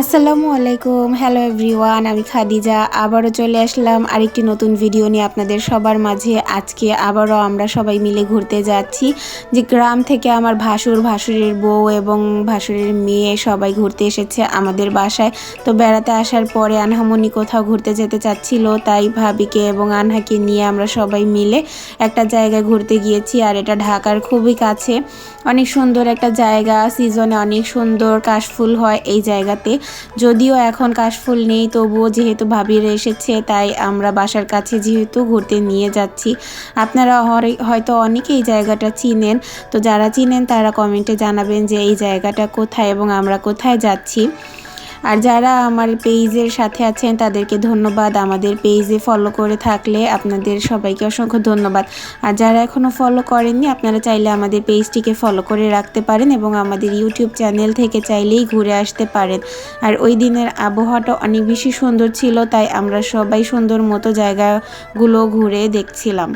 আসসালামু আলাইকুম। Hello everyone আমি খাদিজা। আবারও চলে আসলাম আরেকটি নতুন ভিডিও নিয়ে আপনাদের সবার মাঝে। আজকে আবারও আমরা সবাই মিলে ঘুরতে যাচ্ছি যে গ্রাম থেকে আমার ভাসুর, ভাসুরের বউ এবং ভাসুরের মেয়ে সবাই ঘুরতে এসেছে আমাদের বাসায়। তো বেড়াতে আসার পরে আনহামনি কোথাও ঘুরতে যেতে চাচ্ছিল, তাই ভাবিকে এবং আনহাকে নিয়ে আমরা সবাই মিলে একটা জায়গায় ঘুরতে গিয়েছি, আর এটা ঢাকার খুবই কাছে। অনেক সুন্দর একটা জায়গা সিজনে অনেক সুন্দর, কাশফুল হয় এই জায়গাতে। যদিও এখন কাশফুল নেই, তবুও যেহেতু ভাবির এসেছে, তাই আমরা বাসার কাছে যেহেতু ঘুরতে নিয়ে যাচ্ছি। আপনারা হয়তো অনেকেই জায়গাটা চিনেন, তো যারা চিনেন তারা কমেন্টে জানাবেন যে এই জায়গাটা কোথায় এবং আমরা কোথায় যাচ্ছি। আর যারা আমার পেজের সাথে আছেন, তাদেরকে ধন্যবাদ। আমাদের পেজে ফলো করে থাকলে আপনাদের সবাইকে অসংখ্য ধন্যবাদ। আর যারা এখনও ফলো করেননি, আপনারা চাইলে আমাদের পেজটিকে ফলো করে রাখতে পারেন এবং আমাদের ইউটিউব চ্যানেল থেকে চাইলেই ঘুরে আসতে পারেন। আর ওই দিনের আবহাওয়াটা অনেক বেশি সুন্দর ছিল, তাই আমরা সবাই সুন্দর মতো জায়গাগুলো ঘুরে দেখছিলাম।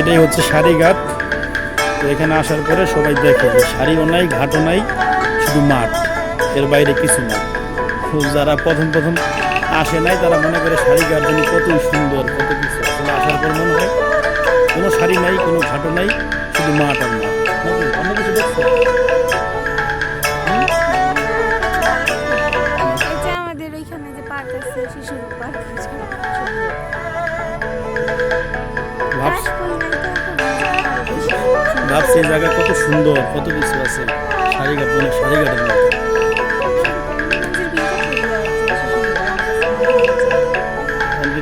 এটাই হচ্ছে শাড়ি ঘাট। এখানে আসার পরে সবাই দেখে যে শাড়িও নাই, ঘাটও নাই, শুধু মাঠ। এর বাইরে কিছু না। যারা প্রথম প্রথম আসে নাই, তারা মনে করে শাড়িঘাট জানি কতই সুন্দর, কত কিছু। আসলে আসার পর মনে হয় কোনো শাড়ি নাই, কোনো ঘাটও নাই, শুধু মাঠ আর মাঠ। আমাদের যে পার্ক আছে, শিশুর পার্ক ভাবছি ভাবছি এই জায়গা কত সুন্দর কত কিছু আছে। শাড়িঘাট মানে শাড়িঘাটের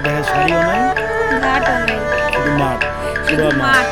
দেখা শাড়িও নাই। মাঠ। মাঠ।